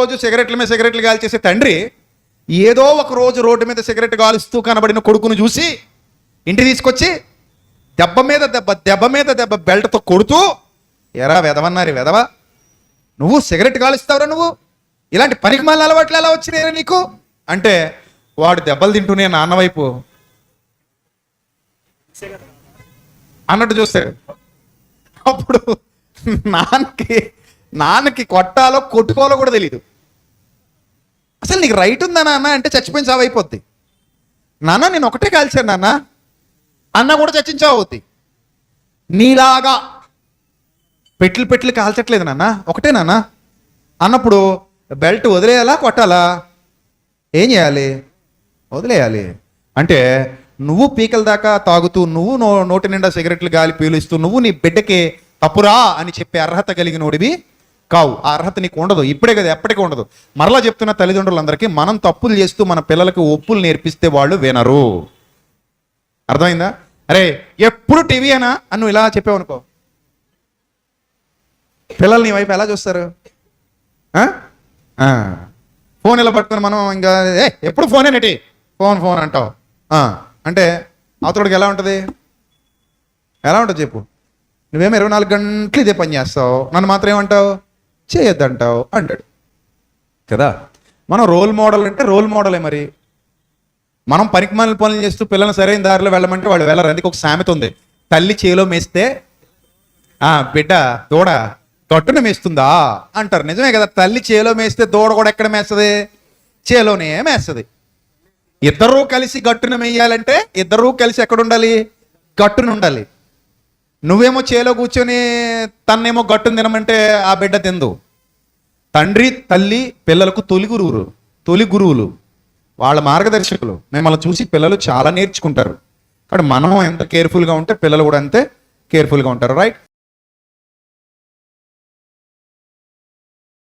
రోజు సిగరెట్ల మీద సిగరెట్లు కాల్చేసే తండ్రి ఏదో ఒక రోజు రోడ్డు మీద సిగరెట్ కాలుస్తూ కనబడిన కొడుకును చూసి ఇంటి తీసుకొచ్చి దెబ్బ మీద దెబ్బ దెబ్బ మీద దెబ్బ బెల్ట్తో కొడుతూ ఎరా వెదవన్నారు వెదవ నువ్వు సిగరెట్ కాలుస్తావురా నువ్వు? ఇలాంటి పనికి మళ్ళీ అలవాట్లు ఎలా వచ్చినాయిరా నీకు? అంటే వాడు దెబ్బలు తింటూనే నాన్న వైపు అన్నట్టు చూస్తాడు అప్పుడు నాన్నకి నాన్నకి కొట్టాలో కొట్టుకోవాలో కూడా తెలియదు అసలు నీకు రైట్ ఉందా నాన్న? అంటే చచ్చిపోయిన చావు అయిపోద్ది. నాన్న నేను ఒకటే కాల్చాను నాన్న. అన్న కూడా చచ్చించావు అవుద్ది. నీలాగా పెట్లు పెట్లు కాల్చట్లేదు నాన్న. ఒకటే నాన్న. అన్నప్పుడు బెల్ట్ వదిలేయాలా కొట్టాలా? ఏం చేయాలి? వదిలేయాలి. అంటే నువ్వు పీకల దాకా తాగుతూ నువ్వు నో నోటి నిండా సిగరెట్లు గాలి పీలుస్తూ నువ్వు నీ బిడ్డకి తప్పురా అని చెప్పే అర్హత కలిగినోడివి. కావు. ఆ అర్హత నీకు ఉండదు. ఇప్పుడే కదా ఎప్పటికీ ఉండదు. మరలా చెప్తున్న తల్లిదండ్రులందరికీ మనం తప్పులు చేస్తూ మన పిల్లలకి ఒప్పులు నేర్పిస్తే వాళ్ళు వినరు. అర్థమైందా? అరే ఎప్పుడు టీవీ అయినా అని నువ్వు ఇలా చెప్పావనుకో పిల్లలు నీ వైపు ఎలా చూస్తారు? ఫోన్ ఇలా పట్టుకొని మనం ఇంకా ఏ ఎప్పుడు ఫోన్ ఏంటి ఫోన్ ఫోన్ అంటావు. అంటే అతడికి ఎలా ఉంటుంది? ఎలా ఉంటుంది చెప్పు. నువ్వేమో ఇరవై నాలుగు గంటలు ఇదే పని చేస్తావు. నన్ను మాత్రం ఏమంటావు? చేయొద్దంటావు అంటాడు. కదా? మనం రోల్ మోడల్ అంటే రోల్ మోడలే మరి. మనం పనికిమాలిన పనులు చేస్తూ పిల్లల్ని సరైన దారిలో వెళ్ళమంటే వాళ్ళు వెళ్ళరు. అందుకే ఒక సామెత ఉంది. తల్లి చేలో మేస్తే బిడ్డ దూడ గట్టున మేస్తుందా? అంటారు. నిజమే కదా? తల్లి చేలో మేస్తే దూడ కూడా ఎక్కడ మేస్తుంది? చేలోనే మేస్తుంది. ఇద్దరూ కలిసి గట్టున మేయాలంటే ఇద్దరూ కలిసి ఎక్కడ ఉండాలి? గట్టున ఉండాలి. నువ్వేమో చేలో కూర్చొని తన్నేమో గట్టును తినమంటే ఆ బిడ్డ తిందు. తండ్రి తల్లి పిల్లలకు తొలి గురువులు తొలి గురువులు వాళ్ళ మార్గదర్శకులు. మిమ్మల్ని చూసి పిల్లలు చాలా నేర్చుకుంటారు. కాబట్టి మనం ఎంత కేర్ఫుల్గా ఉంటే పిల్లలు కూడా అంతే కేర్ఫుల్గా ఉంటారు రైట్